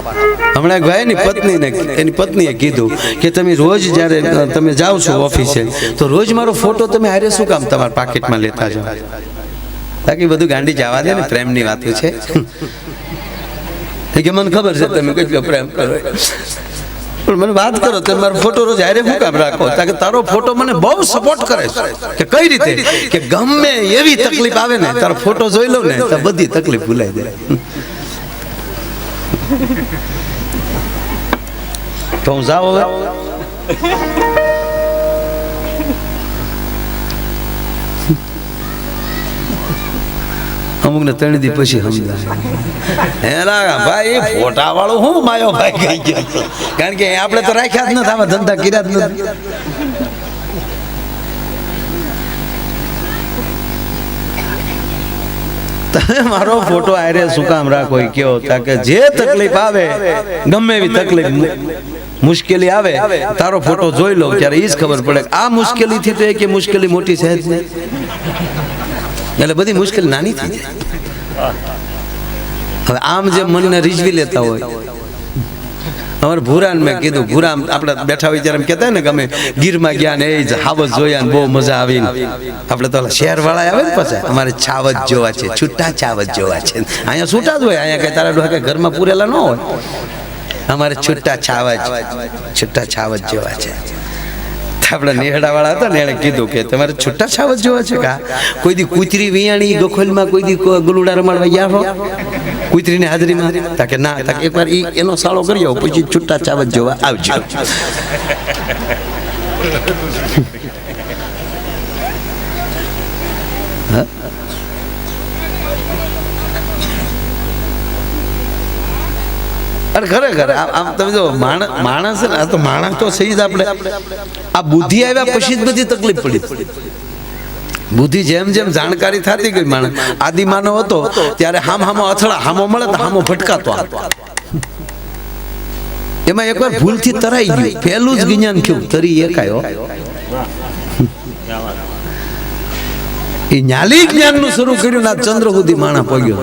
હમણાં એક ભાઈની પત્નીને એની પત્નીએ કીધું કે તમે રોજ જ્યારે તમે જાઓ છો ઓફિસે તો રોજ મારો ફોટો તમે હારે શું કામ તમારા પાકેટમાં લેતા જાઓ? બાકી બધું ગાંડી જવા દે ને પ્રેમની વાતો છે. કે મને ખબર છે તમે કેટલો પ્રેમ કરો પણ મને વાત કરો તમે મારો ફોટો રોજ હારે શું કામ રાખો? કે તારો ફોટો મને બહુ સપોર્ટ કરે છે. કે કઈ રીતે? કે ગમે એવી તકલીફ આવે ને તારો ફોટો જોઈ લઉં ને તો બધી તકલીફ ભૂલાઈ જાય. જાઉં અમુક ને ત્રણ દી પછી સમજાય. એના ભાઈ ફોટા વાળું હું માયો ભાઈ કઈ ગયા કારણ કે આપણે તો રાખ્યા જ નથી આમાં ધંધા કર્યા જ નથી. તમે મારો ફોટો આરે શું કામ રાખો ઈ કયો તાકે જે તકલીફ આવે ગમે એવી તકલીફ મુશ્કેલી આવે તારો ફોટો જોઈ લો ત્યારે એ જ ખબર પડે. આ આ મુશ્કેલીથી તો એ કે મુશ્કેલી મોટી છે નહીં એટલે બધી મુશ્કેલી નાની થઈ જાય હવે આમ જે મનને રીઝવી લેતા હોય. અમારે ભૂરાન મેં કીધું ભૂરામ આપણે બેઠા હોય ત્યારે કહેતા ને ગમે ગીરમાં ગયા ને એ જ હાવજ જોયા ને બહુ મજા આવી આપણે તો શહેર વાળા આવે ને પછી, અમારે છાવજ જોવા છે, છૂટા છાવજ જોવા છે. અહીંયા છૂટા જ હોય, અહીંયા કઈ તારા ડોહા ઘરમાં પૂરેલા ન હોય. અમારે છૂટા છાવજ છૂટા છાવજ જોવા છે. આપણે નેહડા વાળા હતા ને, એણે કીધું કે, તમારે છૂટા છાવજ જોવા છે કા? કોઈ દી કૂતરી વિયાણી ગોખોલમાં કોઈ દી ગલુડા રમાડવા ગયા હો? કૂતરીની હાજરીમાં તા કે ના તા એકવાર ઈ એનો સાળો કરી આવો પછી છૂટા ચાવત જોવા આવજો. અરે ખરેખર આમ તમે જો માણસ માણસ આ તો માણસ તો સહી જ આપણે. આ બુદ્ધિ આવ્યા પછી જ બધી તકલીફ પડી. બુદ્ધિ જેમ જેમ જાણકારી થતી ગઈ માણસ, આદિ માનવ હતો, ત્યારે હામ હામો અથડા, હામો મળે તો હામો આવતો એમાં એકવાર ભૂલથી તરાઈ ગયું, પહેલું જ જ્ઞાન થયું, તરી એકાયો. એ ન્યાલી જ્ઞાનનું શરૂ કર્યું ના આ ચંદ્ર સુધી માણા પગ્યો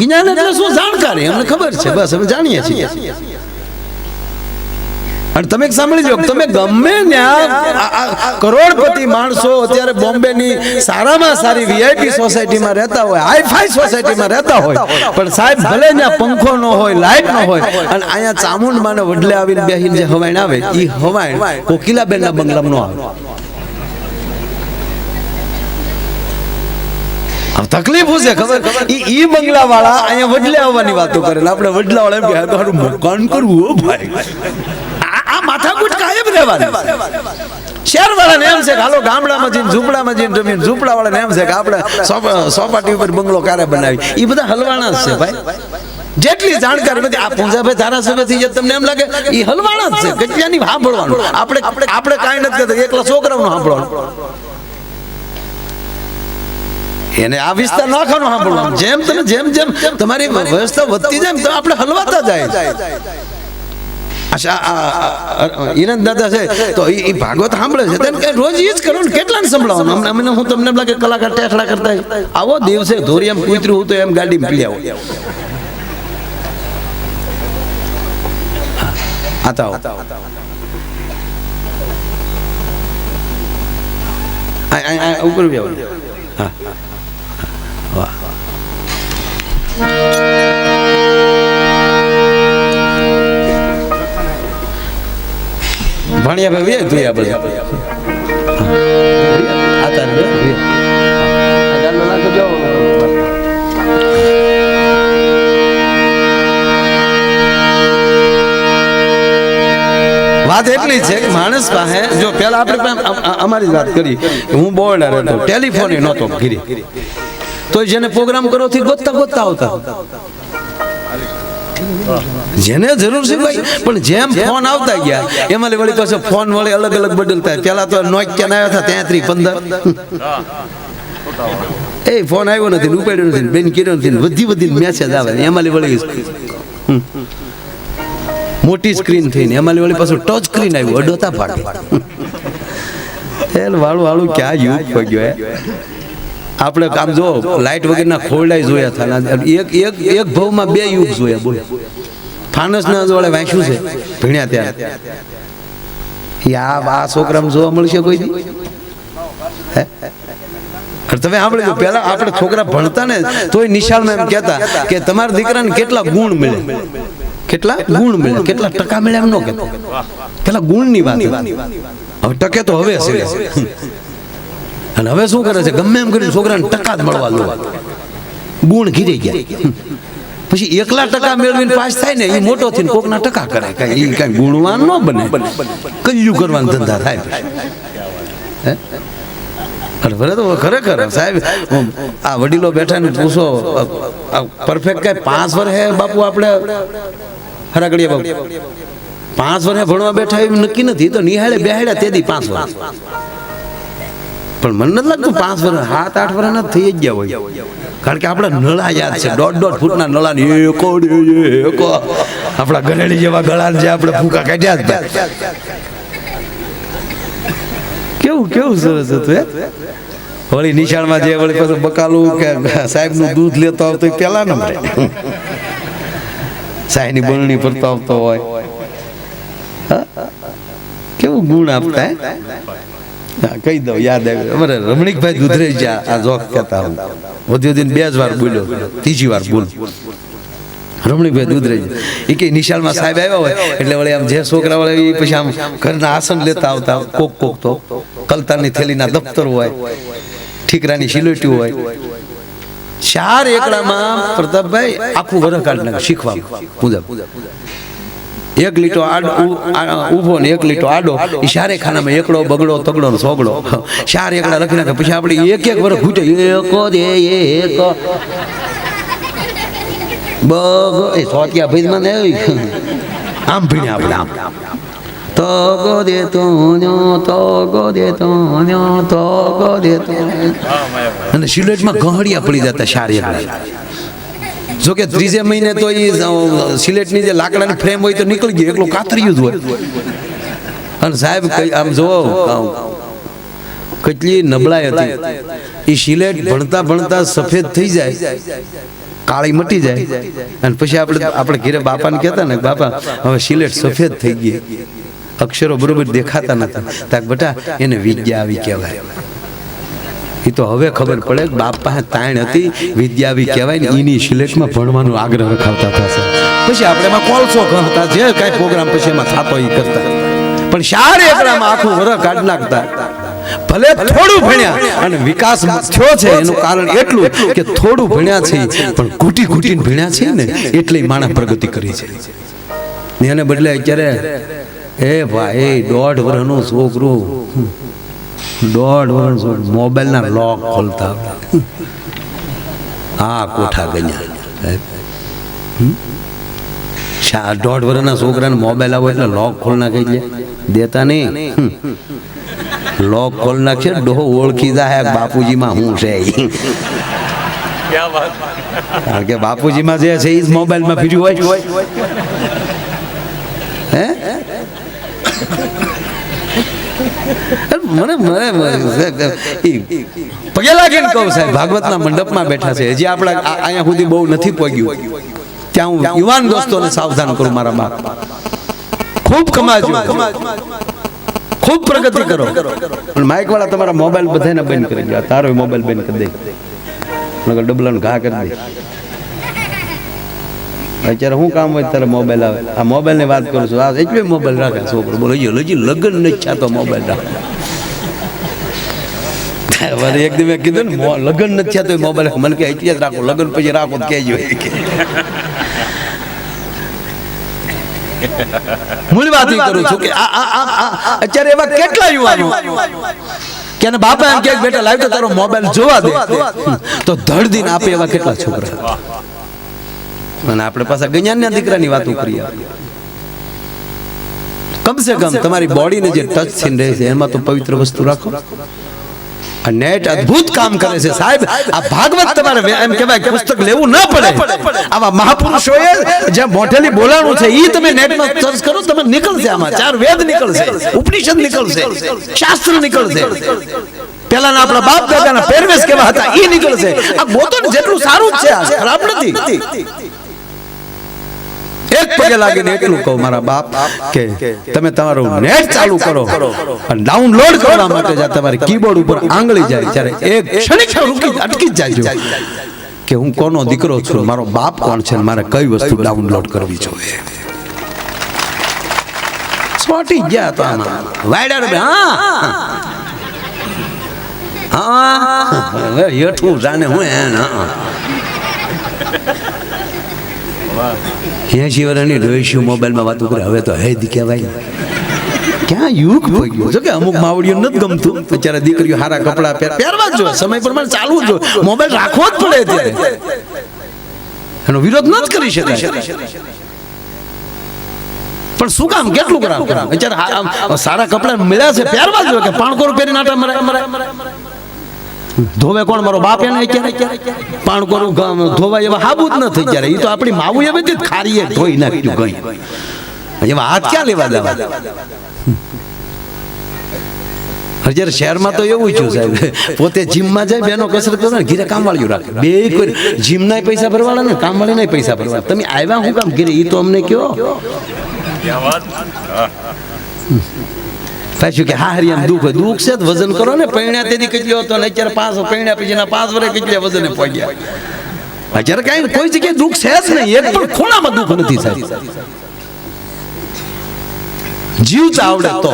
જ્ઞાન એટલે શું? જાણકારી, અમને ખબર છે, બસ, અમે જાણીએ છીએ. અને તમે સાંભળી જો તમે ગમે ત્યાં કરોડપતિ માણસો અત્યારે બોમ્બેની સારામાં સારી વીઆઈપી સોસાયટીમાં રહેતા હોય હાઈફાઈ સોસાયટીમાં રહેતા હોય. પણ સાહેબ ભલે ત્યાં પંખો ન હોય લાઈટ ન હોય અને અહીંયા ચામુંડમાને વડલે આવીને બેહીને જે હવાઈણ આવે એ હવાઈણ કોકિલાબેનના બંગલામાં ન આવે. તકલીફ શું છે ખબર? ઈ ઈ બંગલા વાળા અહીંયા વડલે આવવાની વાતો કરે આપણે વડલા વાળા એમ કે મકાન કરવું ભાઈ. આ માથાકૂટ કાયમ રહેવાની શહેર વાળાને એમ છે કે, હાલો, ગામડામાં જઈને ઝૂંપડામાં જઈને જમીન, ઝૂંપડાવાળાને એમ છે કે, આપણે સોપાટી ઉપર બંગલો ક્યારે બનાવી એ બધા હલવાણા જ છે, ભાઈ. જેટલી જાણકારી નથી આ પૂંજાભાઈ ધારાસભ્ય જાય તમને એમ લાગે એ હલવાણા જ છે ગજ્યાની સાંભળવાનું. આપણે આપણે કાંઈ નથી કરતા એકલા છોકરાઓનું સાંભળવાનું. એને આ વિસ્તાર નાખવાનું સાંભળવાનું. જેમ તમે, જેમ જેમ તમારી વ્યવસ્થા વધતી જાય તો આપણે હલવાતા જાય. હિરન દાદા છે. તો એ ભાગવત સાંભળે છે. તેમ કે રોજ એ જ કરો ને કેટલાને સંભળાવવાનું? અમને હું તમને એમ લાગે કલાકાર ટેઠડા કરતા આવો દિવસે ધોરિયામ કૂતરું હું તો એમ ગાડી પી આવો. હા તો આવો. આ- આ- આ ઉપર હા. વાહ. ભણ્યા ભાઈ વે તું આ બધું. વાત એટલી છે કે માણસ પાસે જો પેલા આપણે અમારી વાત કરી. હું બોર્ડર હતો ટેલિફોન નહોતો ઘીરી તો જેને પ્રોગ્રામ કરો થી ગોતતા ગોતતા આવતા. જેને જરૂર છે ભાઈ. પણ જેમ ફોન આવતા ગયા એમાં વળી પાછો ફોન વળી અલગ અલગ બદલતા પેલા તો નોકિયા ના આવ્યા હતા તેત્રીસ પંદર. એ ફોન આવ્યો નથી ઉપાડ્યો નથી બેન કર્યો નથી બધી વધી વધી મેસેજ આવે ને એમાં વળી. મોટી સ્ક્રીન થઈને એમાં વળી પાછું ટચ સ્ક્રીન આવ્યું અડોતા પાડે એલ વાળું વાળું ક્યાં યુગ પગ્યો આપણે કામ જો લાઈટ વગેરેના ખોરડાઈ જોયા હતા એક એક એક ભાવમાં બે યુગ જોયા બોલો. ફાનસના જોડે વાંચ્યું છે ભણ્યા ત્યાં યા આ આ છોકરામાં જોવા મળશે કોઈ દી? તમે સાંભળી પેલા પહેલા આપણે છોકરા ભણતા ને તોય નિશાળમાં એમ કહેતા કે તમારા દીકરાને કેટલા ગુણ મળે કેટલા ગુણ મળે કેટલા ટકા મળે એમ ન કહેતા? પેલા ગુણની વાત. હવે ટકે તો હવે છે. અને હવે શું કરે છે? ગમે એમ કરીને છોકરાને ટકા જ મળવા દો. ગુણ ઘીરી ગયા. પછી એકલા ટકા મેળવીને પાસ થાય ને, એ મોટો થઈને કોકના ટકા કરે. કઈ કઈ ગુણવાન ન બને. કયું કરવાનું ધંધા થાય? અરે ભલે તો ખરેખર સાહેબ આ વડીલો બેઠા ને પૂછો પરફેક્ટ કઈ પાંચ વર્ષ બાપુ આપણે હરાગડિયા બાપુ? પાંચ વર્ષે ભણવા બેઠા એમ નક્કી નથી, તો નિહાળે બેહાડ્યા તેથી પાંચ વર્ષ. પણ મને નથી લાગતું પાંચ વર્ષ સાત, આઠ વર્ષ થઈ જ ગયા હોય. કારણ કે આપણા નળા યાદ છે, દોઢ દોઢ ફૂટના નળા ને એકો એકો આપણા ગળેડી જેવા ગળા જે આપણે ફૂકા કાઢ્યા હતા. કેવું કેવું સરસ હતું વળી નિશાળમાં જે વળી પાછું બકાલું કે સાહેબનું દૂધ લેતો આવતો પેલા નંબરે. સાહેબની બળણી ભરતો આવતો હોય. કેવું ગુણ આપતા કહી દઉં, યાદ આવ્યું. અમારે રમણીકભાઈ દુધરેજ આ જોક કહેતા હું વધ્યો બે જ વાર બોલ્યો. ત્રીજી વાર બોલ રમણીકભાઈ દુધરેજ. એ કે નિશાળમાં સાહેબ આવ્યા હોય, એટલે વળી આમ જે છોકરા વળે એ પછી આમ ઘરના આસન લેતા આવતા કોક કોક તો. કલતાની થેલીના દફતર હોય, ઠીકરાની સિલોટી હોય. ચાર એકડામાં પ્રતાપભાઈ આખું વરહ કાઢી નાખે શીખવા મુજબ એક લીટો આડો ઊભો ને એક લીટો આડો. એ શારે ખાનામાં એકડો બગડો, તગડો ને સોગડો. ચાર એકડા લખી નાખે, પછી આપણે એક એક વર્ષ ખૂટે એકો દે, એક. બગ. એ સોટિયા ભાઈ મને આમ ભીણે આપણે, આમ. તો ગો દે તો તો ગો દે તો તો ગો દે તો અને સિલેટમાં ગહડિયા પડી જતા સારી એકડા જો કે ત્રીજે મહિને તો એ સિલેટની જે લાકડાની ફ્રેમ હોય તો નીકળી ગયું એકલું કાતર્યું જ હોય. અને સાહેબ કઈ આમ જોવો કેટલી નબળાઈ હતી. એ સિલેટ ભણતા ભણતા સફેદ થઈ જાય કાળી મટી જાય. અને પછી આપણે આપણે ઘેરે બાપાને કહેતા ને બાપા હવે સિલેટ સફેદ થઈ ગઈ. અક્ષરો બરોબર દેખાતા નતા તાક બેટા એને વિદ્યા આવી કહેવાય. એ તો હવે ખબર પડે કે બાપ પાસે તાણ હતી વિદ્યા આવી કહેવાય ને એની સિલેટમાં ભણવાનો આગ્રહ રખાવતા થશે પછી આપણે એમાં કોલસો હતા જે કાંઈ પ્રોગ્રામ પછી એમાં થતો એ કરતા. પણ ચાર એકડામાં આખું વર કાઢ નાખતા ભલે થોડું ભણ્યા, અને વિકાસ થયો છે, એનું કારણ એટલું કે થોડું ભણ્યા છે પણ ઘૂટી ઘૂટીને ભણ્યા છે ને, એટલે માણસ પ્રગતિ કરી છે. ને એને બદલે અત્યારે, એ ભાઈ, દોઢ વર્ષનું છોકરું દોઢ વર્ષ મોબાઈલના લોક ખોલતા. આ કોઠા ગણ્યા? શા દોઢ વર્ષના છોકરાને મોબાઈલ આવો એટલે લોક ખોલ નાખે એટલે દેતા નહીં. લોક ખોલ નાખશે ડોહો ઓળખી જાય બાપુજીમાં હું છે. કારણ કે બાપુજીમાં જે છે એ જ મોબાઈલમાં ફીર્યું હોય હે મને મને પગે લાગીને કહું સાહેબ ભાગવતના મંડપમાં બેઠા છે. હજી આપણા અહીંયા સુધી બહુ નથી પહોંચ્યું ત્યાં હું યુવાન દોસ્તોને સાવધાન કરું મારા બાપ ખૂબ કમાજો. ખૂબ પ્રગતિ કરો. પણ માઇક વાળા તમારા મોબાઈલ બધાને બંધ કરી દો. તારો મોબાઈલ બંધ કરી દે. ડબલાનો ઘા કરી દે. અત્યારે શું કામ હોય તારે મોબાઈલ આવે. આ મોબાઈલની વાત કરું છું. આ એટલે મોબાઈલ રાખે છોકરો. બોલો હજી હજી લગ્ન નથી થતો મોબાઈલ રાખે એક દિવસ કીધું ને લગ્ન નથી થયા તો મોબાઈલ મને કે જ રાખો, લગ્ન પછી રાખો કે. મૂળ વાત કરું છું કે અત્યારે એવા કેટલા યુવાનો કે બાપા એમ કે, બેટા લાવ્યો તારો મોબાઈલ જોવા દે. તો ધડ દિન આપે એવા કેટલા છોકરા. અને આપણે પાછા ગણ્યાના દીકરાની વાતો કરીએ કમસે કમ તમારી બોડીને જે ટચ થઈને રહે છે એમાં તો પવિત્ર વસ્તુ રાખો. નેટ અદ્ભુત કામ કરે છે. સાહેબ આ ભાગવત તમારે એમ કહેવાય પુસ્તક લેવું ન પડે. આવા મહાપુરુષોએ જે મોઢેલી બોલાણું છે એ તમે નેટમાં સર્ચ કરો તમે નીકળશે આમાં. ચાર વેદ નીકળશે ઉપનિષદ નીકળશે શાસ્ત્ર નીકળશે. પેલાના આપણા બાપ દાદાના પહેરવેશ કેવા હતા એ નીકળશે. આ ગોતો જેટલું સારું જ છે આ ખરાબ નથી. એક પગે લાગીને એટલું કહું, મારા બાપ, કે તમે તમારું નેટ ચાલુ કરો અને ડાઉનલોડ કરવા માટે જા તમારી કીબોર્ડ ઉપર આંગળી જાય, ત્યારે એક ક્ષણિક રૂકી અટકી જાજો કે હું કોનો દીકરો છું, મારો બાપ કોણ છે મારે કઈ વસ્તુ ડાઉનલોડ કરવી જોઈએ? સ્વાટી ગયા તો આમાં. વાયડા બે હા. હા, હેઠું જાણે હું એ હા. એસી વર્ષની ડોઈશું મોબાઈલમાં વાતો કરે. હવે તો હેદ કહેવાય ક્યાં યુગ થઈ ગયો? જો કે અમુક માવડીઓ નથી ગમતું. બિચારા દીકરીઓ હારા કપડા પહેર પહેરવા જો સમય પ્રમાણે ચાલવું જો મોબાઈલ રાખવો જ પડે ત્યારે એનો વિરોધ ન કરી શકાય. પણ શું કામ? કેટલું કરાવ કરાવ હા, સારા કપડા મળ્યા છે પહેરવા જો કે પાણકોર પહેરીને આટા મરે ધોવે કોણ? મારો બાપ એને અત્યારે પાણકોરું ગામ ધોવા એવા હાબુ જ ન થઈ ત્યારે એ તો આપણી માવું એવી જ ખારીએ ધોઈ નાખ્યું કઈ એવા હાથ ક્યાં લેવા દેવા? હજાર શહેરમાં તો એવું છું સાહેબ. પોતે જીમમાં જાય, બેનો કસરત કરે ને ઘીરે કામવાળીઓ રાખે. બે કોઈ જીમના પૈસા ભરવાના ને કામવાળીના પૈસા ભરવાના. તમે આવ્યા હું કામ? ઘીરે એ તો અમને કયો. પાછું કે હારી આમ દુઃખ હોય. દુઃખ છે તો વજન કરો ને. પૈણ્યા તેથી કેટલો હતો ને અત્યારે પાંચ પૈણ્યા પછીના પાંચ વર્ષ કેટલા વજને પગ્યા. અત્યારે કઈ કોઈ જગ્યાએ દુઃખ છે જ નહીં. એક પણ ખૂણામાં દુઃખ નથી સાહેબ. જીવતા આવડે તો.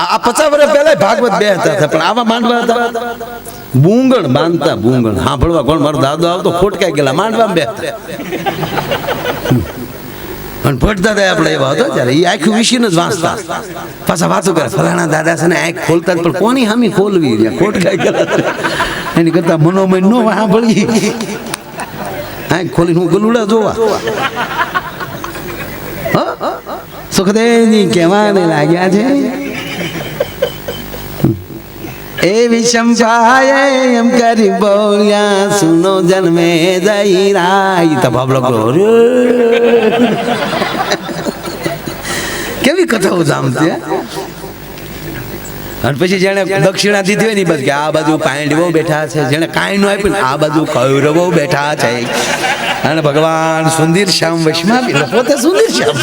આ આ પચાસ વર્ષ પહેલા ભાગવત બે હતા પણ આવા માંડવા હતા. બુંગણ બાંધતા બુંગણ સાંભળવા કોણ? મારો દાદો આવતો ખોટકાઈ ગયેલા. માંડવા બે અને ભટતા હતા આપણે એવા હતો ત્યારે એ આખું વિશીને જ વાંચતા પાછા વાતો કરે, ફલાણા દાદા છે ને આંખ ખોલતા પણ કોની હામી ખોલવી? ખોટ ગયેલા એની કરતા મનોમય નો સાંભળી આંખ ખોલીને હું ગલુડા જોવા. સુખદેવજી કહેવાને લાગ્યા છે. એ વિષમભાઈ એમ કરી બોલ્યા સુનો જન્મે જઈ રાય તો ભાબલો કહો, કેવી કથાઓ જામતી અને પછી જેને દક્ષિણા દીધી હોય ને બસ કે આ બાજુ પાંડવો બેઠા છે. જેને કાંઈ નો આપ્યું આ બાજુ કૌરવો બેઠા છે. અને ભગવાન સુંદર શ્યામ વૈષ્ણવ પોતે સુંદર શ્યામ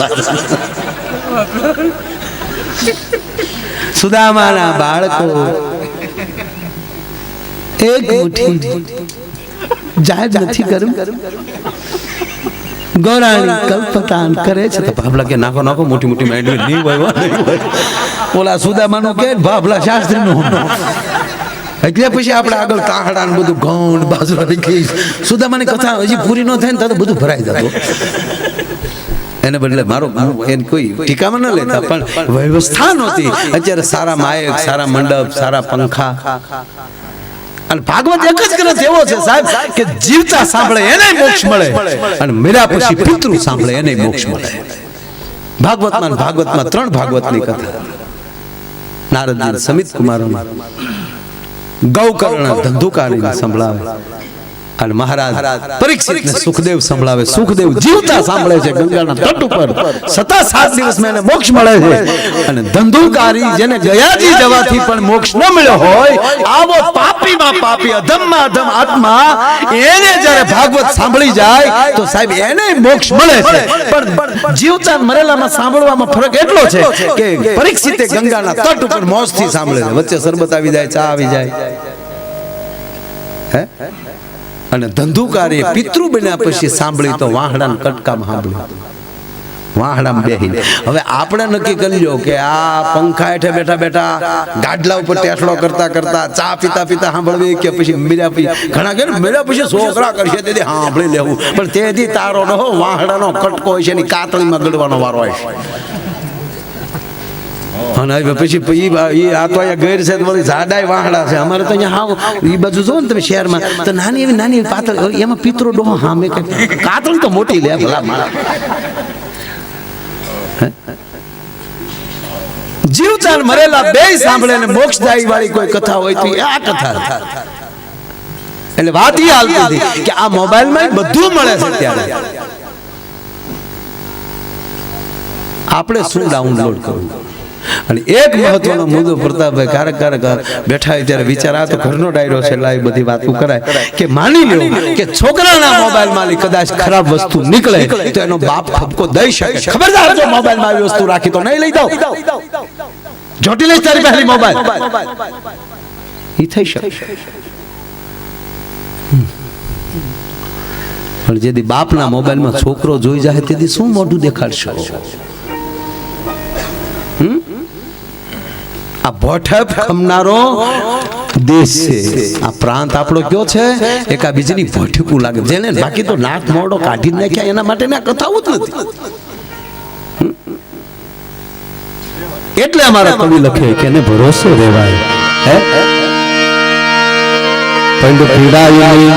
સુદામાના બાળકો એક મુઠ્ઠી જાહેર નથી કરું. ગોરાણી કલ્પતાન કરે છે. તો ભાભલા કે નાખો નાખો, મોટી મોટી મેડવી. નહીં હોય ઓલા સુદામાનું કે, ભાભલા શાસ્ત્રીનું. એટલે પછી આપણે આગળ તાહડા ને બધું ઘઉં બાજરા નીકળી સુદામાની કથા હજી પૂરી ન થાય ને તો બધું ભરાઈ જતું. એને બદલે મારો એને કોઈ ટીકામાં ન લેતા, પણ વ્યવસ્થા નહોતી. અત્યારે સારા માયક, સારા મંડપ, સારા પંખા. અને ભાગવત એક જ ગ્રંથ એવો છે, સાહેબ, કે જીવતા સાંભળે એને મોક્ષ મળે અને મર્યા પછી પિતૃ સાંભળે એને મોક્ષ મળે. ભાગવતમાં ભાગવતમાં ત્રણ ભાગવતની કથા. નારદ સમિત કુમાર ગૌકર્ણ ધંધુકારી સંભળાવે. અને મહારાજ પરીક્ષિત સુખદેવ સંભળાવે. સુખદેવ જીવતા સાંભળે છે ગંગાના તટ ઉપર. સતા સાત દિવસમાં એને મોક્ષ મળે છે. અને ધંધુકારી જેને ગયાજી જવાથી પણ મોક્ષ ન મળ્યો હોય આવો પાપીમાં પાપી અધમમાં અધમ આત્મા એને જ્યારે ભાગવત સાંભળી જાય તો સાહેબ એને મોક્ષ મળે છે. પણ જીવતા મરેલામાં સાંભળવામાં ફરક એટલો છે કે પરીક્ષિતે ગંગાના તટ ઉપર મોજથી સાંભળે છે. વચ્ચે શરબત આવી જાય ચા આવી જાય. હે? અને ધંધુકારે પિતૃ બન્યા પછી સાંભળી તો વાહડાના કટકામાં સાંભળ્યું. વાહડામાં બેહીને. હવે આપણે નક્કી કરી લો કે આ પંખા હેઠે બેઠા બેઠા ગાડલા ઉપર ટેસડો કરતા કરતા ચા પીતા પીતા સાંભળવી કે પછી મીરા પછી ઘણા કે મીરા પછી છોકરા કરશે તેથી સાંભળી લેવું. પણ તેથી તારો ન હો વાહડાનો કટકો હોય છે એની કાતળીમાં ગળવાનો વારો હોય છે. અને પછી ઈ આ તો અહીંયા ગેર છે વળી જાડાય વાહડા છે. અમારે તો અહીંયા હાવ ઈ બાજુ જો ને તમે શહેરમાં તો નાની એવી નાની પાતળ એમાં પિતરો ડોહો હામે કે કાતળી તો મોટી લે ભલા મારા. હે? જીવતા મરેલા બે સાંભળે ને મોક્ષદાયી વાળી કોઈ કથા હોય તો આ કથા એટલે વાત એ હાલતી હતી કે આ મોબાઈલમાં બધું મળે છે ત્યારે. આપણે શું ડાઉનલોડ કરવું? અને એક મહત્વનો મુદ્દો પ્રતાપભાઈ ક્યારેક ક્યારેક બેઠા હોય ત્યારે વિચાર આ તો ઘરનો ડાયરો છે લાઈ બધી વાતો કરાય. કે માની લો કે છોકરાના મોબાઈલમાં કદાચ ખરાબ વસ્તુ નીકળે તો એનો બાપ ઠપકો દઈ શકે. ખબરદાર જો મોબાઈલમાં આવી વસ્તુ રાખી તો નહીં લઈ દઉં જોટી લઈશ તારી પહેલી મોબાઈલ. એ થઈ શકે. પણ જેથી બાપના મોબાઈલમાં છોકરો જોઈ જાય તેથી શું મોઢું દેખાડશો? આ ભઠપ ખમનારો દેશ છે. આ પ્રાંત આપણો કયો છે? એક આ બીજીની ભઠકું લાગે. જેને બાકી તો નાક મોડો કાઢી નાખ્યા, એના માટે ના કથાઓ જ નથી. એટલે અમારા કવિ લખે કે એને ભરોસો રહેવાય. હે? પંડ પીડાયું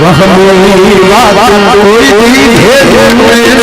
વહમોઈ વાત કોઈ દી ભેદ ગુણની